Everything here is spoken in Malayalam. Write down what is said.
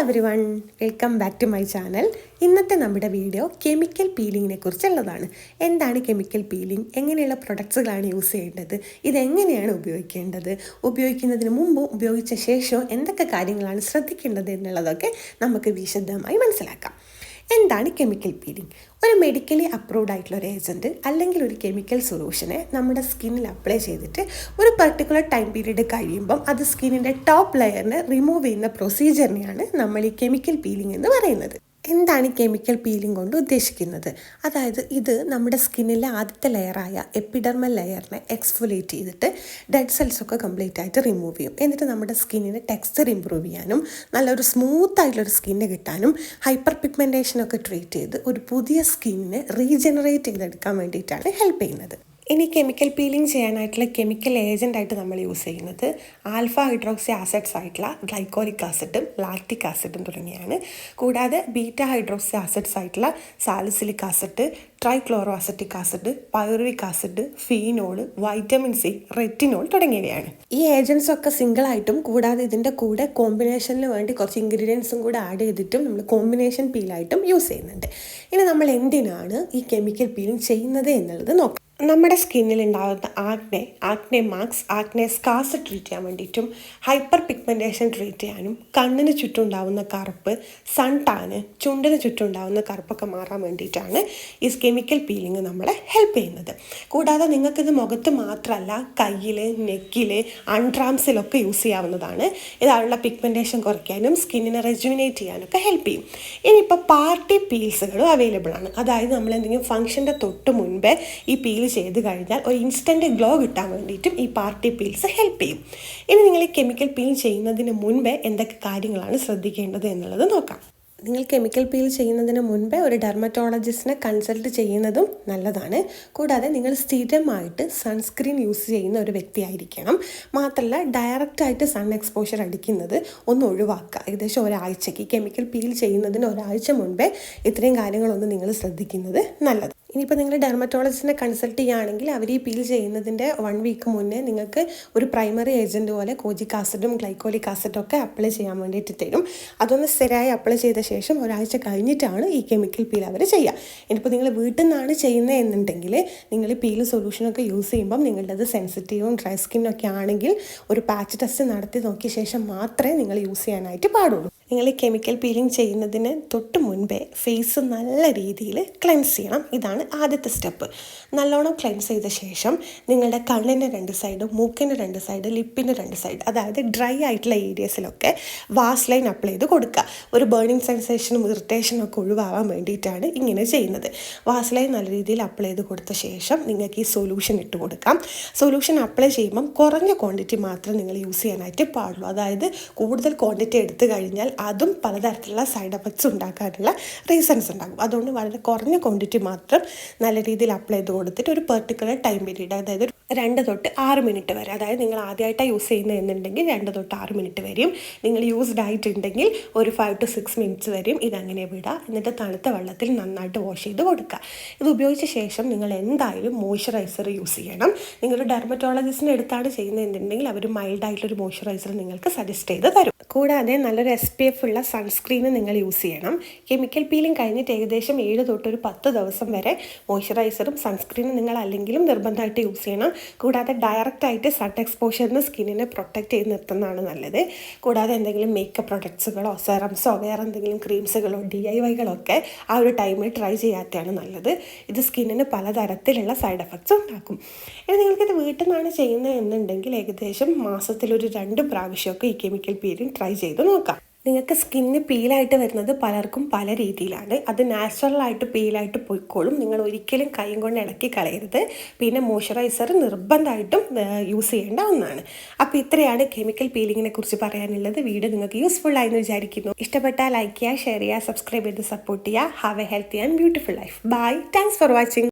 Every one welcome back to my channel ഇന്നത്തെ നമ്മുടെ വീഡിയോ കെമിക്കൽ പീലിങ്ങിനെ കുറിച്ചുള്ളതാണ്. എന്താണ് കെമിക്കൽ പീലിംഗ് എങ്ങനെയുള്ള പ്രൊഡക്ട്സുകളാണ് യൂസ് ചെയ്യേണ്ടത്? ഇതെങ്ങനെയാണ് ഉപയോഗിക്കേണ്ടത്? ഉപയോഗിക്കുന്നതിന് മുമ്പും ഉപയോഗിച്ച ശേഷവും എന്തൊക്കെ കാര്യങ്ങളാണ് ശ്രദ്ധിക്കേണ്ടത് എന്നുള്ളതൊക്കെ നമുക്ക് വിശദമായി മനസ്സിലാക്കാം. എന്താണ് കെമിക്കൽ പീലിംഗ് ഒരു മെഡിക്കലി അപ്രൂവ്ഡ് ആയിട്ടുള്ള ഒരു ഏജന്റ് അല്ലെങ്കിൽ ഒരു കെമിക്കൽ സൊല്യൂഷനെ നമ്മുടെ സ്കിന്നിൽ അപ്ലൈ ചെയ്തിട്ട് ഒരു പർട്ടിക്കുലർ ടൈം പീരീഡ് കഴിയുമ്പം അത് സ്കിന്നിന്റെ ടോപ്പ് ലെയറിനെ റിമൂവ് ചെയ്യുന്ന പ്രൊസീജിയറിനെയാണ് നമ്മൾ ഈ കെമിക്കൽ പീലിംഗ് എന്ന് പറയുന്നത്. എന്താണ് ഈ കെമിക്കൽ പീലിംഗ് കൊണ്ട് ഉദ്ദേശിക്കുന്നത്? അതായത് ഇത് നമ്മുടെ സ്കിന്നിലെ ആദ്യത്തെ ലെയറായ എപ്പിഡർമൽ ലെയറിനെ എക്സ്ഫുലേറ്റ് ചെയ്തിട്ട് ഡെഡ് സെൽസൊക്കെ കംപ്ലീറ്റ് ആയിട്ട് റിമൂവ് ചെയ്യും. എന്നിട്ട് നമ്മുടെ സ്കിന്നിന് ടെക്സ്ചർ ഇമ്പ്രൂവ് ചെയ്യാനും നല്ലൊരു സ്മൂത്ത് ആയിട്ടുള്ളൊരു സ്കിന്ന് കിട്ടാനും ഹൈപ്പർ പിഗ്മെന്റേഷനൊക്കെ ട്രീറ്റ് ചെയ്ത് ഒരു പുതിയ സ്കിന്നിനെ റീജനറേറ്റ് ചെയ്തെടുക്കാൻ വേണ്ടിയിട്ടാണ് ഹെൽപ്പ് ചെയ്യുന്നത്. ഇനി കെമിക്കൽ പീലിംഗ് ചെയ്യാനായിട്ടുള്ള കെമിക്കൽ ഏജന്റ് ആയിട്ട് നമ്മൾ യൂസ് ചെയ്യുന്നത് ആൽഫ ഹൈഡ്രോക്സി ആസിഡ്സ് ആയിട്ടുള്ള ഗ്ലൈക്കോലിക് ആസിഡും ലാക്റ്റിക് ആസിഡും തുടങ്ങിയാണ്. കൂടാതെ ബീറ്റ ഹൈഡ്രോക്സി ആസിഡ്സ് ആയിട്ടുള്ള salicylic acid trichloro acetic acid pyruvic acid phenol vitamin C retinol തുടങ്ങിയവയാണ്. ഈ ഏജൻസ് ഒക്കെ സിംഗിൾ ആയിട്ടും കൂടാതെ ഇതിന്റെ കൂടെ കോമ്പിനേഷനിൽ വേണ്ടി കുറച്ച് ഇൻഗ്രീഡിയൻസും കൂടെ ആഡ് ചെയ്തിട്ടും നമ്മൾ കോമ്പിനേഷൻ പീലായിട്ടും യൂസ് ചെയ്യുന്നുണ്ട്. ഇനി നമ്മൾ എന്തിനാണ് ഈ കെമിക്കൽ പീലിംഗ് ചെയ്യുന്നത് എന്നുള്ളത് നോക്കാം. നമ്മുടെ സ്കിന്നിൽ ഉണ്ടാകുന്ന acne acne marks acne scars treat ചെയ്യാൻ വേണ്ടിയിട്ടും ഹൈപ്പർ പിഗ്മെന്റേഷൻ ട്രീറ്റ് ചെയ്യാനും കണ്ണിന് ചുറ്റും ഉണ്ടാകുന്ന കറുപ്പ് സൺ ടാന് ചുണ്ടിന് ചുറ്റും ഉണ്ടാകുന്ന കറുപ്പൊക്കെ മാറാൻ വേണ്ടിയിട്ടാണ് ഈ കെമിക്കൽ പീലിംഗ് നമ്മളെ ഹെൽപ്പ് ചെയ്യുന്നത്. കൂടാതെ നിങ്ങൾക്കിത് മുഖത്ത് മാത്രമല്ല കയ്യിൽ നെക്കിൽ അൺട്രാംസിലൊക്കെ യൂസ് ചെയ്യാവുന്നതാണ്. ഇതാണുള്ള പിഗ്മെന്റേഷൻ കുറയ്ക്കാനും സ്കിന്നിനെ റെജുവിനേറ്റ് ചെയ്യാനൊക്കെ ഹെൽപ്പ് ചെയ്യും. ഇനിയിപ്പോൾ പാർട്ടി പീൽസുകളും അവൈലബിൾ ആണ്. അതായത് നമ്മൾ എന്തെങ്കിലും ഫംഗ്ഷന്റെ തൊട്ട് മുൻപേ ഈ പീൽ ചെയ്ത് കഴിഞ്ഞാൽ ഒരു ഇൻസ്റ്റന്റ് ഗ്ലോ കിട്ടാൻ വേണ്ടിയിട്ടും ഈ പാർട്ടി പീൽസ് ഹെൽപ്പ് ചെയ്യും. ഇനി നിങ്ങൾ ഈ കെമിക്കൽ പീൽ ചെയ്യുന്നതിന് മുൻപേ എന്തൊക്കെ കാര്യങ്ങളാണ് ശ്രദ്ധിക്കേണ്ടത് എന്നുള്ളത് നോക്കാം. നിങ്ങൾ കെമിക്കൽ പീൽ ചെയ്യുന്നതിന് മുൻപേ ഒരു ഡെർമറ്റോളജിസ്റ്റിനെ കൺസൾട്ട് ചെയ്യുന്നതും നല്ലതാണ്. കൂടാതെ നിങ്ങൾ സ്ഥിരമായിട്ട് സൺസ്ക്രീൻ യൂസ് ചെയ്യുന്ന ഒരു വ്യക്തിയായിരിക്കണം മാത്രമല്ല ഡയറക്റ്റായിട്ട് സൺ എക്സ്പോഷർ അടിക്കുന്നത് ഒന്ന് ഒഴിവാക്കുക. ഏകദേശം ഒരാഴ്ചയ്ക്ക് കെമിക്കൽ പീൽ ചെയ്യുന്നതിന് ഒരാഴ്ച മുൻപേ ഇത്രയും കാര്യങ്ങളൊന്നും നിങ്ങൾ ശ്രദ്ധിക്കുന്നത് നല്ലത്. ഇനിയിപ്പോൾ നിങ്ങൾ ഡെർമറ്റോളജിസ്റ്റിനെ കൺസൾട്ട് ചെയ്യുകയാണെങ്കിൽ അവർ ഈ പീൽ ചെയ്യുന്നതിന്റെ വൺ വീക്ക് മുന്നേ നിങ്ങൾക്ക് ഒരു പ്രൈമറി ഏജന്റ് പോലെ കോജിക് ആസിഡും ഗ്ലൈക്കോലിക് ആസിഡും ഒക്കെ അപ്ലൈ ചെയ്യാൻ വേണ്ടിയിട്ട് തരും. അതൊന്ന് സ്ഥിരമായി അപ്ലൈ ചെയ്ത ശേഷം ഒരാഴ്ച കഴിഞ്ഞിട്ടാണ് ഈ കെമിക്കൽ പീൽ അവർ ചെയ്യുക. ഇനിയിപ്പോൾ നിങ്ങൾ വീട്ടിൽ നിന്നാണ് ചെയ്യുന്നത് എന്നുണ്ടെങ്കിൽ നിങ്ങൾ ഈ പീൽ സൊല്യൂഷനൊക്കെ യൂസ് ചെയ്യുമ്പം നിങ്ങളുടേത് സെൻസിറ്റീവും ഡ്രൈ സ്കിന്നൊക്കെ ആണെങ്കിൽ ഒരു പാച്ച് ടെസ്റ്റ് നടത്തി നോക്കിയ ശേഷം മാത്രമേ നിങ്ങൾ യൂസ് ചെയ്യാനായിട്ട് പാടുള്ളൂ. നിങ്ങൾ കെമിക്കൽ പീലിംഗ് ചെയ്യുന്നതിന് തൊട്ട് മുൻപേ ഫേസ് നല്ല രീതിയിൽ ക്ലെൻസ് ചെയ്യണം. ഇതാണ് ആദ്യത്തെ സ്റ്റെപ്പ്. നല്ലോണം ക്ലെൻസ് ചെയ്ത ശേഷം നിങ്ങളുടെ കണ്ണിന്റെ രണ്ട് സൈഡ് മൂക്കിന്റെ രണ്ട് സൈഡ് ലിപ്പിന്റെ രണ്ട് സൈഡ് അതായത് ഡ്രൈ ആയിട്ടുള്ള ഏരിയസിലൊക്കെ വാസ്ലൈൻ അപ്ലൈ ചെയ്ത് കൊടുക്കുക. ഒരു ബേണിംഗ് സെൻസേഷനും ഇറിറ്റേഷനും ഒക്കെ ഒഴിവാകാൻ വേണ്ടിയിട്ടാണ് ഇങ്ങനെ ചെയ്യുന്നത്. വാസ്ലൈൻ നല്ല രീതിയിൽ അപ്ലൈ ചെയ്ത് കൊടുത്ത ശേഷം നിങ്ങൾക്ക് ഈ സൊല്യൂഷൻ ഇട്ട് കൊടുക്കാം. സൊല്യൂഷൻ അപ്ലൈ ചെയ്യുമ്പം കുറഞ്ഞ ക്വാണ്ടിറ്റി മാത്രം നിങ്ങൾ യൂസ് ചെയ്യാനായിട്ട് പാടുള്ളൂ. അതായത് കൂടുതൽ ക്വാണ്ടിറ്റി എടുത്തു കഴിഞ്ഞാൽ അതും പലതരത്തിലുള്ള സൈഡ് എഫക്ട്സ് ഉണ്ടാക്കാനുള്ള റീസൺസ് ഉണ്ടാകും. അതുകൊണ്ട് വളരെ കുറഞ്ഞ ക്വാണ്ടിറ്റി മാത്രം നല്ല രീതിയിൽ അപ്ലൈ ചെയ്ത് കൊടുത്തിട്ട് ഒരു പെർട്ടിക്കുലർ ടൈം പീരീഡ് അതായത് രണ്ട് തൊട്ട് ആറ് മിനിറ്റ് വരെ. അതായത് നിങ്ങൾ ആദ്യമായിട്ടാണ് യൂസ് ചെയ്യുന്നത് എന്നുണ്ടെങ്കിൽ രണ്ട് തൊട്ട് ആറ് മിനിറ്റ് വരെയും നിങ്ങൾ യൂസ്ഡ് ആയിട്ടുണ്ടെങ്കിൽ ഒരു ഫൈവ് ടു സിക്സ് മിനിറ്റ്സ് വരെയും ഇതങ്ങനെ വിടുക എന്നിട്ട് തണുത്ത വെള്ളത്തിൽ നന്നായിട്ട് വാഷ് ചെയ്ത് കൊടുക്കുക ഇത് ഉപയോഗിച്ച ശേഷം നിങ്ങൾ എന്തായാലും മോയ്സ്ചറൈസർ യൂസ് ചെയ്യണം. നിങ്ങൾ ഡെർമറ്റോളജിസ്റ്റിന്റെ അടുത്താണ് ചെയ്യുന്നത് എന്നുണ്ടെങ്കിൽ അവർ മൈൽഡായിട്ടൊരു മോയ്സ്ചറൈസർ നിങ്ങൾക്ക് സജസ്റ്റ് ചെയ്ത് തരും. കൂടാതെ നല്ലൊരു എസ് പി എഫ് ഉള്ള സൺസ്ക്രീന് നിങ്ങൾ യൂസ് ചെയ്യണം. കെമിക്കൽ പീലിംഗ് കഴിഞ്ഞിട്ട് ഏകദേശം ഏഴ് തൊട്ട് ഒരു പത്ത് ദിവസം വരെ മോയ്സ്ചറൈസറും സൺസ്ക്രീനും നിങ്ങൾ അല്ലെങ്കിലും നിർബന്ധമായിട്ട് യൂസ് ചെയ്യണം. കൂടാതെ ഡയറക്റ്റ് ആയിട്ട് സൺ എക്സ്പോഷറിന് സ്കിന്നിനെ പ്രൊട്ടക്റ്റ് ചെയ്ത് നിർത്തുന്നതാണ് നല്ലത്. കൂടാതെ എന്തെങ്കിലും മേക്കപ്പ് പ്രൊഡക്ട്സുകളോ സെറംസോ വേറെ എന്തെങ്കിലും ക്രീംസുകളോ ഡി ഐ വൈകളോ ഒക്കെ ആ ഒരു ടൈമിൽ ട്രൈ ചെയ്യാത്തതാണ് നല്ലത്. ഇത് സ്കിന്നിന് പലതരത്തിലുള്ള സൈഡ് എഫക്ട്സ് ഉണ്ടാക്കും. ഇനി നിങ്ങൾക്കിത് വീട്ടിൽ നിന്നാണ് ചെയ്യുന്നത് എന്നുണ്ടെങ്കിൽ ഏകദേശം മാസത്തിലൊരു രണ്ട് പ്രാവശ്യമൊക്കെ ഈ കെമിക്കൽ പീരിയഡ് ട്രൈ ചെയ്ത് നോക്കാം. നിങ്ങൾക്ക് സ്കിന്ന് പീലായിട്ട് വരുന്നത് പലർക്കും പല രീതിയിലാണ്. അത് നാച്ചുറലായിട്ട് പീലായിട്ട് പോയിക്കോളും. നിങ്ങൾ ഒരിക്കലും കൈ കൊണ്ട് ഇളക്കി കളയരുത്. പിന്നെ മോയ്സ്ചറൈസർ നിർബന്ധമായിട്ടും യൂസ് ചെയ്യേണ്ട ഒന്നാണ്. അപ്പോൾ ഇത്രയാണ് കെമിക്കൽ പീലിങ്ങിനെ കുറിച്ച് പറയാനുള്ളത്. വീഡിയോ നിങ്ങൾക്ക് യൂസ്ഫുൾ ആയെന്ന് വിചാരിക്കുന്നു. ഇഷ്ടപ്പെട്ടാൽ ലൈക്ക് ചെയ്യുക ഷെയർ ചെയ്യുക സബ്സ്ക്രൈബ് ചെയ്ത് സപ്പോർട്ട് ചെയ്യുക. Have a healthy and beautiful life bye thanks for watching